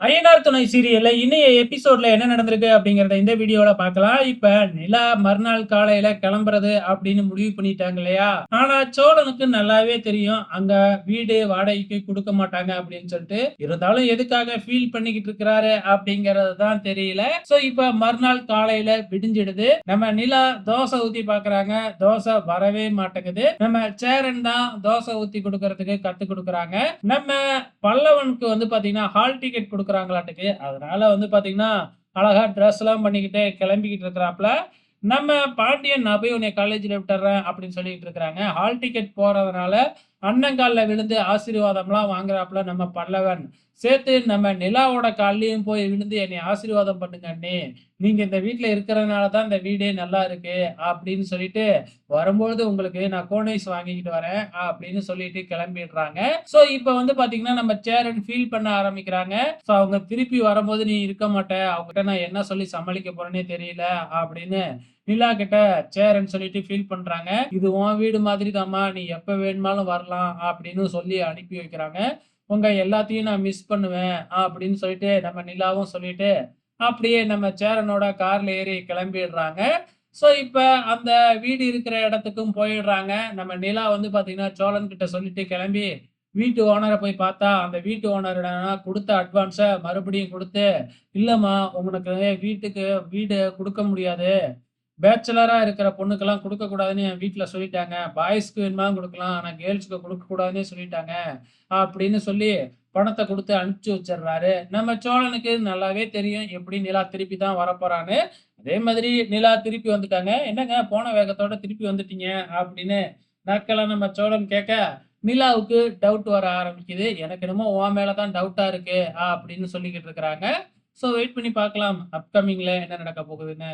ஐயனார் துணை சீரியல்ல இன்னைய எபிசோட்ல என்ன நடந்திருக்கு அப்படிங்கறத இந்த வீடியோல பாக்கலாம் இப்ப நிலா மறுநாள் காலையில கிளம்புறது அப்படின்னு முடிவு பண்ணிட்டாங்க இல்லையா? ஆனா சோழனுக்கு நல்லாவே தெரியும். அங்க வீடு வாடகைக்கு கொடுக்க மாட்டாங்க அப்படின்னு சொல்லிட்டு. இருந்தாலும் எதுக்காக ஃபீல் பண்ணிக்கிட்டு இருக்கிறாரு அப்படிங்கறது தான் தெரியல. சோ இப்ப மறுநாள் காலையில விடிஞ்சிடுது. நம்ம நிலா தோசை ஊத்தி பாக்குறாங்க. தோசை வரவே மாட்டேங்குது. நம்ம சேரன் தான் தோசை ஊத்தி கொடுக்கறதுக்கு கத்து கொடுக்குறாங்க. நம்ம பல்லவனுக்கு வந்து பாத்தீங்கன்னா ஹால் டிக்கெட் கொடுக்குறாங்களாட்டுக்கு. அதனால வந்து பாத்தீங்கன்னா அழகா ட்ரெஸ் எல்லாம் பண்ணிக்கிட்டு கிளம்பிக்கிட்டு இருக்கிறாப்ல நம்ம பாண்டியன் நான் போய் உன்னை காலேஜில் விட்டுறேன் அப்படின்னு சொல்லிட்டு இருக்கிறாங்க. ஹால் டிக்கெட் போறதுனால அண்ணங்காலில் விழுந்து ஆசீர்வாதம்லாம் வாங்குறாப்புல நம்ம பல்லவன். சேர்த்து நம்ம நிலாவோட கால்லையும் போய் விழுந்து என்னை ஆசீர்வாதம் பண்ணுங்க அண்ணே. நீங்க இந்த வீட்டில் இருக்கிறதுனால தான் இந்த வீடே நல்லா இருக்கு. அப்படின்னு சொல்லிட்டு வரும்பொழுது உங்களுக்கு நான் கோனைஸ் வாங்கிக்கிட்டு வரேன் அப்படின்னு சொல்லிட்டு கிளம்பிடுறாங்க. ஸோ இப்போ வந்து பாத்தீங்கன்னா நம்ம சேரன் ஃபீல் பண்ண ஆரம்பிக்கிறாங்க. ஸோ அவங்க திருப்பி வரும்போது நீ இருக்க மாட்ட. அவங்ககிட்ட நான் என்ன சொல்லி சமாளிக்க போறேனே தெரியல அப்படின்னு நிலா கிட்ட சேரன் சொல்லிட்டு ஃபீல் பண்றாங்க. இது உன் வீடு மாதிரி தாம்மா நீ எப்ப வேணுமாலும் வரலாம் அப்படின்னு சொல்லி அனுப்பி வைக்கிறாங்க. உங்க எல்லாத்தையும் நான் மிஸ் பண்ணுவேன் அப்படின்னு சொல்லிட்டு நம்ம நிலாவும் சொல்லிட்டு அப்படியே நம்ம சேரனோட கார்ல ஏறி கிளம்பிடுறாங்க. ஸோ இப்போ அந்த வீடு இருக்கிற இடத்துக்கும் போயிடுறாங்க. நம்ம நிலா வந்து பார்த்தீங்கன்னா சோழன் கிட்ட சொல்லிட்டு கிளம்பி வீட்டு ஓனரை போய் பார்த்தா அந்த வீட்டு ஓனர் கொடுத்த அட்வான்ஸை மறுபடியும் கொடுத்து இல்லைம்மா உங்களுக்கு வீட்டுக்கு வீடு கொடுக்க முடியாது. பேச்சுலராக இருக்கிற பொண்ணுக்கெல்லாம் கொடுக்கக்கூடாதுன்னு என் வீட்டில் சொல்லிட்டாங்க. பாய்ஸ்க்கு வேணுமா கொடுக்கலாம். ஆனால் கேர்ள்ஸ்க்கு கொடுக்கக்கூடாதுன்னு சொல்லிட்டாங்க. அப்படின்னு சொல்லி பணத்தை கொடுத்து அனுப்பிச்சு வச்சிடுறாரு. நம்ம சோழனுக்கு நல்லாவே தெரியும் எப்படி நிலா திருப்பி தான் வரப்போறான்னு. அதே மாதிரி நிலா திருப்பி வந்துட்டாங்க. என்னங்க போன வேகத்தோட திருப்பி வந்துட்டீங்க? அப்படின்னு நாட்களாக நம்ம சோழன் கேட்க நிலாவுக்கு டவுட் வர ஆரம்பிக்குது. எனக்கு என்னமோ உன் மேலே தான் டவுட்டாக இருக்கு அப்படின்னு சொல்லிக்கிட்டு இருக்கிறாங்க. ஸோ வெயிட் பண்ணி பார்க்கலாம். அப்கமிங்ல என்ன நடக்க போகுதுன்னு.